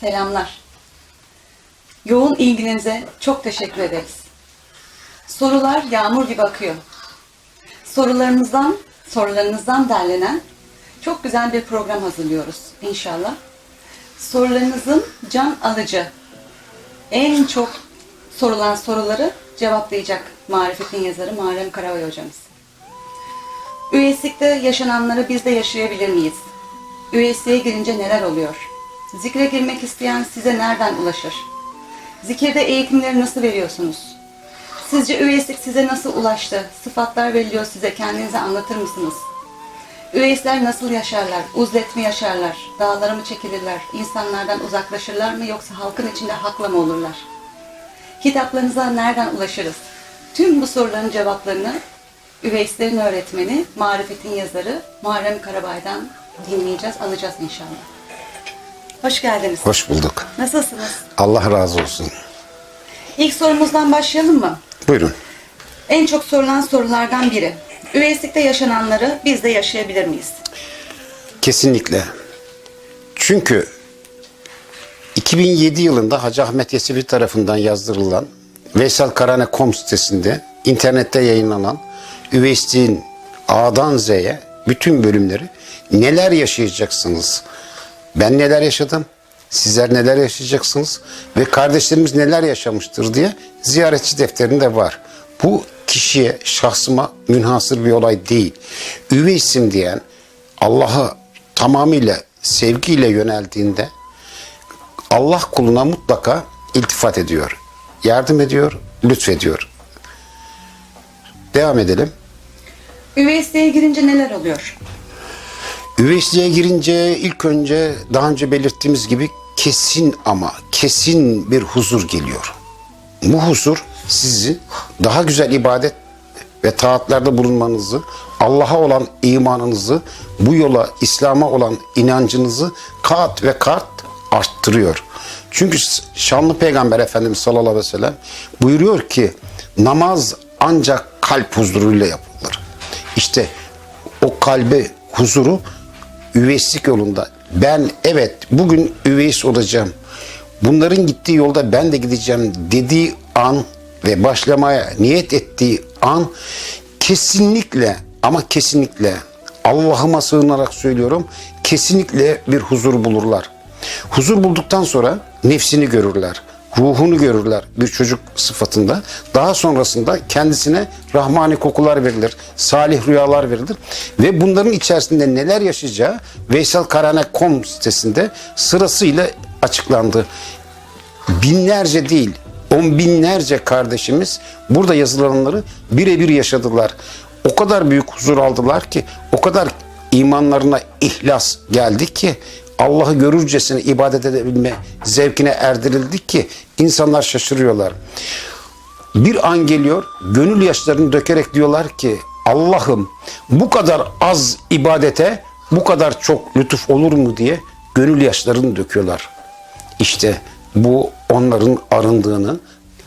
Selamlar. Yoğun ilginize çok teşekkür ederiz. Sorular yağmur gibi akıyor. Sorularınızdan, sorularınızdan derlenen çok güzel bir program hazırlıyoruz inşallah. Sorularınızın can alıcı, en çok sorulan soruları cevaplayacak marifetin yazarı Muharrem Karavay hocamız. Üyeslikte yaşananları biz de yaşayabilir miyiz? Üyesliğe girince neler oluyor? Zikre girmek isteyen size nereden ulaşır? Zikirde eğitimleri nasıl veriyorsunuz? Sizce üyeslik size nasıl ulaştı? Sıfatlar veriliyor size. Kendinize anlatır mısınız? Üyesler nasıl yaşarlar? Uzlet mi yaşarlar? Dağlara mı çekilirler? İnsanlardan uzaklaşırlar mı yoksa halkın içinde hakla mı olurlar? Kitaplarınıza nereden ulaşırız? Tüm bu soruların cevaplarını Üveyslerin öğretmeni, Marifet'in yazarı Muharrem Karabay'dan dinleyeceğiz, alacağız inşallah. Hoş geldiniz. Hoş bulduk. Nasılsınız? Allah razı olsun. İlk sorumuzdan başlayalım mı? Buyurun. En çok sorulan sorulardan biri. Üveyslikte yaşananları biz de yaşayabilir miyiz? Kesinlikle. Çünkü 2007 yılında Hacı Ahmet Yesevi tarafından yazdırılan Veysel sitesinde internette yayınlanan Üveyslik'in A'dan Z'ye bütün bölümleri neler yaşayacaksınız? Ben neler yaşadım? Sizler neler yaşayacaksınız? Ve kardeşlerimiz neler yaşamıştır diye ziyaretçi defterinde var. Bu kişiye, şahsıma münhasır bir olay değil. Üveysim diyen Allah'a tamamıyla sevgiyle yöneldiğinde Allah kuluna mutlaka iltifat ediyor. Yardım ediyor, lütfediyor. Devam edelim. Üveysliğe girince neler oluyor? Üveysliğe girince ilk önce daha önce belirttiğimiz gibi kesin ama kesin bir huzur geliyor. Bu huzur sizi daha güzel ibadet ve taatlarda bulunmanızı, Allah'a olan imanınızı, bu yola İslam'a olan inancınızı kat ve kat arttırıyor. Çünkü şanlı peygamber Efendimiz sallallahu aleyhi ve sellem buyuruyor ki namaz ancak kalp huzuruyla yapılır. İşte o kalbe huzuru üveyslik yolunda. Ben evet bugün üveys olacağım. Bunların gittiği yolda ben de gideceğim dediği an ve başlamaya niyet ettiği an kesinlikle ama kesinlikle Allah'ıma sığınarak söylüyorum kesinlikle bir huzur bulurlar. Huzur bulduktan sonra nefsini görürler ruhunu görürler bir çocuk sıfatında. Daha sonrasında kendisine rahmani kokular verilir, salih rüyalar verilir. Ve bunların içerisinde neler yaşayacağı veyselkarane.com sitesinde sırasıyla açıklandı. Binlerce değil, on binlerce kardeşimiz burada yazılanları birebir yaşadılar. O kadar büyük huzur aldılar ki, o kadar imanlarına ihlas geldi ki Allah'ı görürcesine ibadet edebilme zevkine erdirildik ki insanlar şaşırıyorlar. Bir an geliyor, gönül yaşlarını dökerek diyorlar ki Allah'ım bu kadar az ibadete bu kadar çok lütuf olur mu diye gönül yaşlarını döküyorlar. İşte bu onların arındığını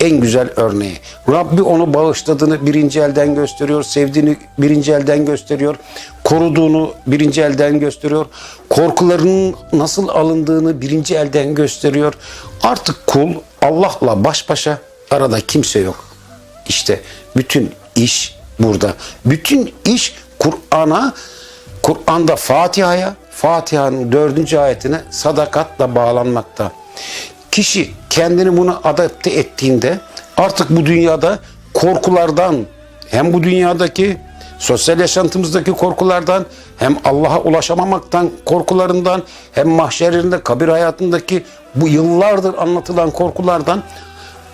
en güzel örneği. Rabbi onu bağışladığını birinci elden gösteriyor, sevdiğini birinci elden gösteriyor, koruduğunu birinci elden gösteriyor, korkularının nasıl alındığını birinci elden gösteriyor. Artık kul Allah'la baş başa arada kimse yok. İşte bütün iş burada. Bütün iş Kur'an'a, Kur'an'da Fatiha'ya, Fatiha'nın dördüncü ayetine sadakatla bağlanmakta. Kişi kendini buna adapte ettiğinde artık bu dünyada korkulardan hem bu dünyadaki sosyal yaşantımızdaki korkulardan hem Allah'a ulaşamamaktan korkularından hem mahşerinde kabir hayatındaki bu yıllardır anlatılan korkulardan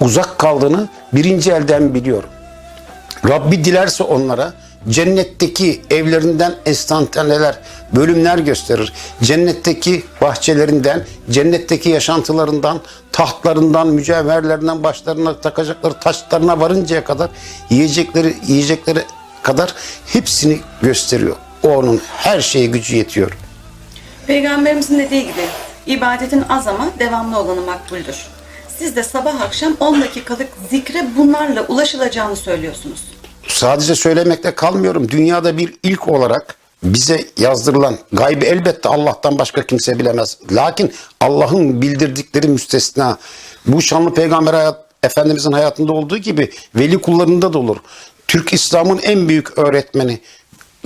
uzak kaldığını birinci elden biliyor. Rabbi dilerse onlara cennetteki evlerinden enstantaneler, bölümler gösterir. Cennetteki bahçelerinden, cennetteki yaşantılarından, tahtlarından, mücevherlerinden başlarına takacakları taşlarına varıncaya kadar yiyecekleri yiyecekleri kadar hepsini gösteriyor. O onun her şeye gücü yetiyor. Peygamberimizin dediği gibi ibadetin az ama devamlı olanı makbuldür. Siz de sabah akşam 10 dakikalık zikre bunlarla ulaşılacağını söylüyorsunuz. Sadece söylemekle kalmıyorum. Dünyada bir ilk olarak bize yazdırılan gaybı elbette Allah'tan başka kimse bilemez. Lakin Allah'ın bildirdikleri müstesna. Bu şanlı peygamber hayat, Efendimizin hayatında olduğu gibi veli kullarında da olur. Türk İslam'ın en büyük öğretmeni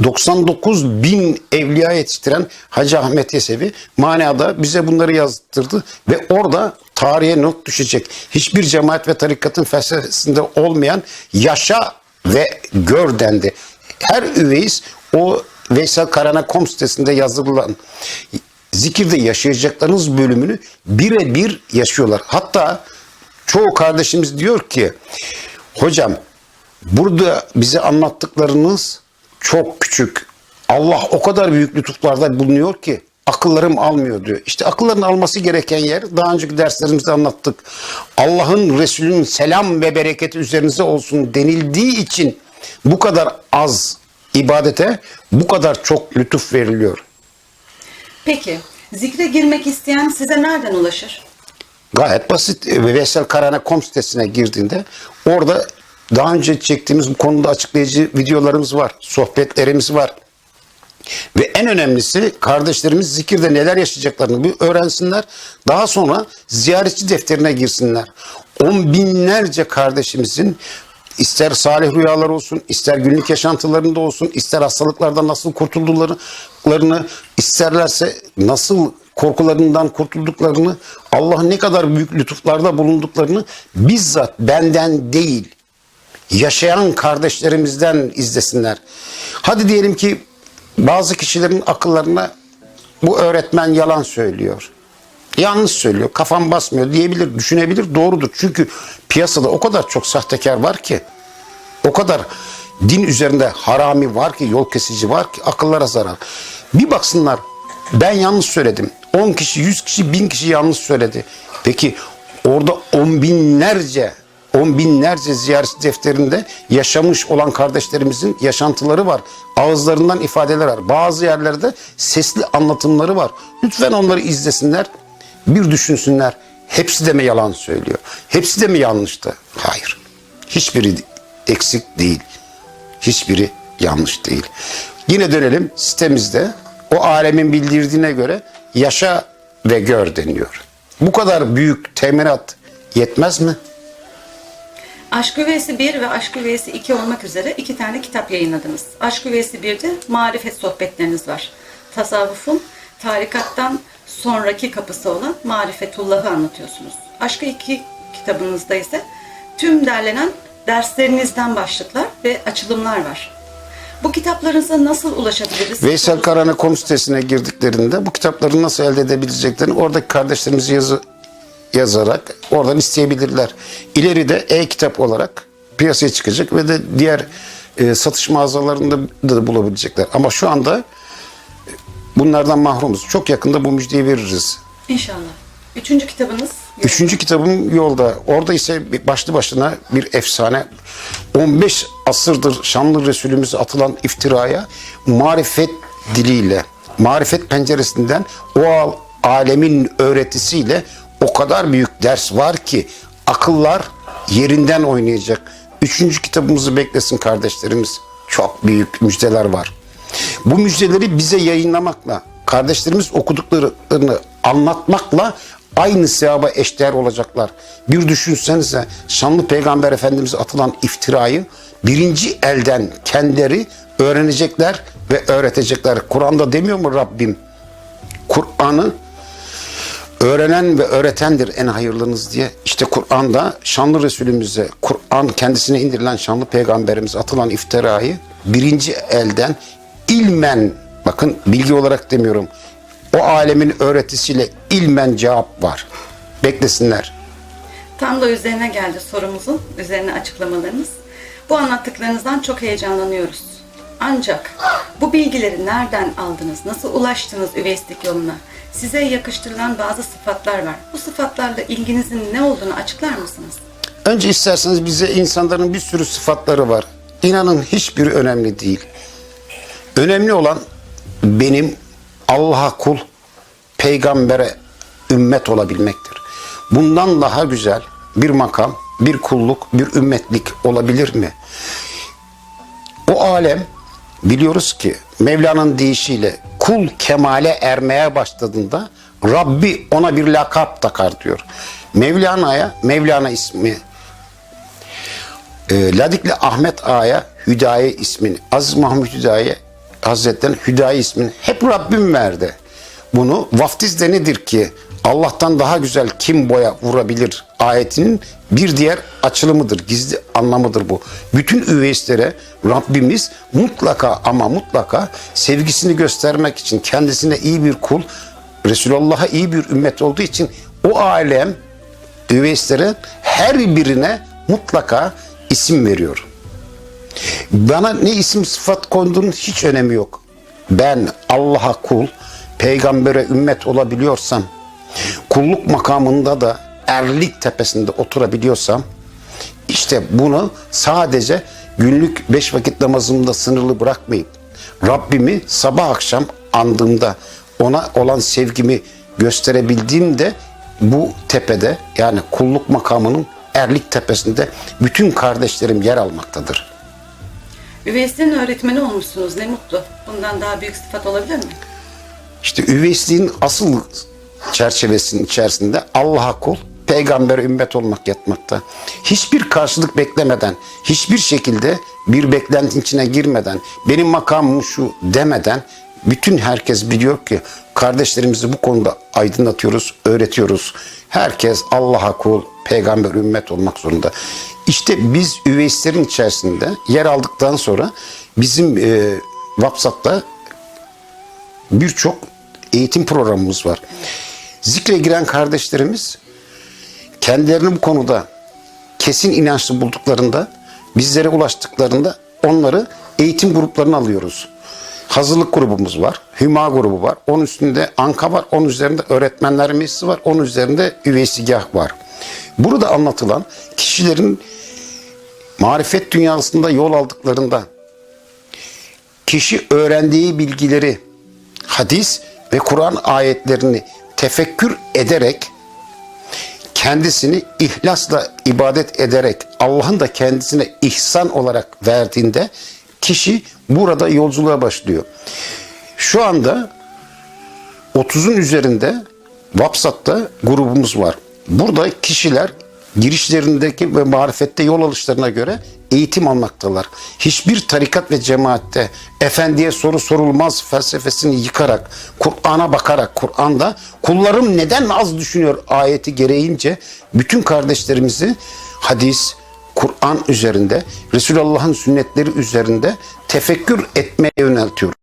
99 bin evliya yetiştiren Hacı Ahmet Yesevi manada bize bunları yazdırdı ve orada tarihe not düşecek. Hiçbir cemaat ve tarikatın felsefesinde olmayan yaşa ve gör dendi. Her üveyiz o Veysel Karana.com sitesinde yazılan zikirde yaşayacaklarınız bölümünü birebir yaşıyorlar. Hatta çoğu kardeşimiz diyor ki hocam burada bize anlattıklarınız çok küçük. Allah o kadar büyük lütuflarda bulunuyor ki akıllarım almıyor diyor. İşte akılların alması gereken yer daha önceki derslerimizde anlattık. Allah'ın Resulünün selam ve bereketi üzerinize olsun denildiği için bu kadar az ibadete bu kadar çok lütuf veriliyor. Peki, zikre girmek isteyen size nereden ulaşır? Gayet basit. Vesselkarane.com sitesine girdiğinde orada daha önce çektiğimiz bu konuda açıklayıcı videolarımız var. Sohbetlerimiz var. Ve en önemlisi kardeşlerimiz zikirde neler yaşayacaklarını bir öğrensinler. Daha sonra ziyaretçi defterine girsinler. On binlerce kardeşimizin ister salih rüyalar olsun, ister günlük yaşantılarında olsun, ister hastalıklardan nasıl kurtulduklarını, isterlerse nasıl korkularından kurtulduklarını, Allah'ın ne kadar büyük lütuflarda bulunduklarını bizzat benden değil, yaşayan kardeşlerimizden izlesinler. Hadi diyelim ki bazı kişilerin akıllarına bu öğretmen yalan söylüyor. Yanlış söylüyor, kafam basmıyor diyebilir, düşünebilir. Doğrudur. Çünkü piyasada o kadar çok sahtekar var ki, o kadar din üzerinde harami var ki, yol kesici var ki akıllara zarar. Bir baksınlar ben yanlış söyledim. 10 kişi, 100 kişi, 1000 kişi yanlış söyledi. Peki orada on binlerce on binlerce ziyaret defterinde yaşamış olan kardeşlerimizin yaşantıları var. Ağızlarından ifadeler var. Bazı yerlerde sesli anlatımları var. Lütfen onları izlesinler. Bir düşünsünler. Hepsi de mi yalan söylüyor? Hepsi de mi yanlıştı? Hayır. Hiçbiri eksik değil. Hiçbiri yanlış değil. Yine dönelim sitemizde o alemin bildirdiğine göre yaşa ve gör deniyor. Bu kadar büyük teminat yetmez mi? Aşk Üveysi 1 ve Aşk Üveysi 2 olmak üzere iki tane kitap yayınladınız. Aşk Üveysi 1'de marifet sohbetleriniz var. Tasavvufun tarikattan sonraki kapısı olan marifetullah'ı anlatıyorsunuz. Aşkı 2 kitabınızda ise tüm derlenen derslerinizden başlıklar ve açılımlar var. Bu kitaplarınıza nasıl ulaşabiliriz? Veysel Karana.com sitesine girdiklerinde bu kitapları nasıl elde edebileceklerini oradaki kardeşlerimiz yazı, yazarak oradan isteyebilirler. İleride e-kitap olarak piyasaya çıkacak ve de diğer e, satış mağazalarında da bulabilecekler. Ama şu anda e, bunlardan mahrumuz. Çok yakında bu müjdeyi veririz. İnşallah. Üçüncü kitabınız? Üçüncü kitabım yolda. Orada ise başlı başına bir efsane. 15 asırdır şanlı Resulümüze atılan iftiraya marifet diliyle, marifet penceresinden o al- alemin öğretisiyle o kadar büyük ders var ki akıllar yerinden oynayacak. Üçüncü kitabımızı beklesin kardeşlerimiz. Çok büyük müjdeler var. Bu müjdeleri bize yayınlamakla, kardeşlerimiz okuduklarını anlatmakla aynı sevaba eşdeğer olacaklar. Bir düşünsenize şanlı peygamber efendimize atılan iftirayı birinci elden kendileri öğrenecekler ve öğretecekler. Kur'an'da demiyor mu Rabbim? Kur'an'ı öğrenen ve öğretendir en hayırlınız diye. İşte Kur'an'da şanlı Resulümüze, Kur'an kendisine indirilen şanlı peygamberimize atılan iftirayı birinci elden ilmen, bakın bilgi olarak demiyorum, o alemin öğretisiyle ilmen cevap var. Beklesinler. Tam da üzerine geldi sorumuzun, üzerine açıklamalarınız. Bu anlattıklarınızdan çok heyecanlanıyoruz. Ancak bu bilgileri nereden aldınız, nasıl ulaştınız üveyislik yoluna? Size yakıştırılan bazı sıfatlar var. Bu sıfatlarla ilginizin ne olduğunu açıklar mısınız? Önce isterseniz bize insanların bir sürü sıfatları var. İnanın hiçbiri önemli değil. Önemli olan benim Allah'a kul, peygambere ümmet olabilmektir. Bundan daha güzel bir makam, bir kulluk, bir ümmetlik olabilir mi? O alem biliyoruz ki Mevla'nın deyişiyle kul kemale ermeye başladığında Rabbi ona bir lakap takar diyor. Mevlana'ya Mevlana ismi e, Ladikli Ahmet Ağa'ya Hüdaye ismini, Aziz Mahmut Hüdaye Hazretleri'nin Hüdaye ismini hep Rabbim verdi. Bunu vaftizde nedir ki Allah'tan daha güzel kim boya vurabilir ayetinin bir diğer açılımıdır, gizli anlamıdır bu. Bütün üveyslere Rabbimiz mutlaka ama mutlaka sevgisini göstermek için kendisine iyi bir kul, Resulullah'a iyi bir ümmet olduğu için o alem üveyslere her birine mutlaka isim veriyor. Bana ne isim sıfat konduğunun hiç önemi yok. Ben Allah'a kul, peygambere ümmet olabiliyorsam, kulluk makamında da erlik tepesinde oturabiliyorsam, işte bunu sadece günlük beş vakit namazımda sınırlı bırakmayıp, Rabbimi sabah akşam andığımda ona olan sevgimi gösterebildiğimde bu tepede yani kulluk makamının erlik tepesinde bütün kardeşlerim yer almaktadır. Üveyslerin öğretmeni olmuşsunuz. Ne mutlu. Bundan daha büyük sıfat olabilir mi? İşte üveysliğin asıl çerçevesinin içerisinde Allah'a kul, peygambere ümmet olmak yatmakta. Hiçbir karşılık beklemeden, hiçbir şekilde bir beklentinin içine girmeden, benim makamım şu demeden bütün herkes biliyor ki kardeşlerimizi bu konuda aydınlatıyoruz, öğretiyoruz. Herkes Allah'a kul, peygamber ümmet olmak zorunda. İşte biz üveyslerin içerisinde yer aldıktan sonra bizim e, WhatsApp'ta birçok eğitim programımız var. Zikre giren kardeşlerimiz kendilerini bu konuda kesin inançlı bulduklarında bizlere ulaştıklarında onları eğitim gruplarına alıyoruz. Hazırlık grubumuz var. Hüma grubu var. Onun üstünde Anka var. Onun üzerinde öğretmenler meclisi var. Onun üzerinde üveysigah var. Burada anlatılan kişilerin marifet dünyasında yol aldıklarında kişi öğrendiği bilgileri hadis ve Kur'an ayetlerini tefekkür ederek kendisini ihlasla ibadet ederek Allah'ın da kendisine ihsan olarak verdiğinde kişi burada yolculuğa başlıyor. Şu anda 30'un üzerinde WhatsApp'ta grubumuz var. Burada kişiler girişlerindeki ve marifette yol alışlarına göre eğitim almaktalar. Hiçbir tarikat ve cemaatte efendiye soru sorulmaz felsefesini yıkarak, Kur'an'a bakarak, Kur'an'da kullarım neden az düşünüyor ayeti gereğince bütün kardeşlerimizi hadis, Kur'an üzerinde, Resulullah'ın sünnetleri üzerinde tefekkür etmeye yöneltiyor.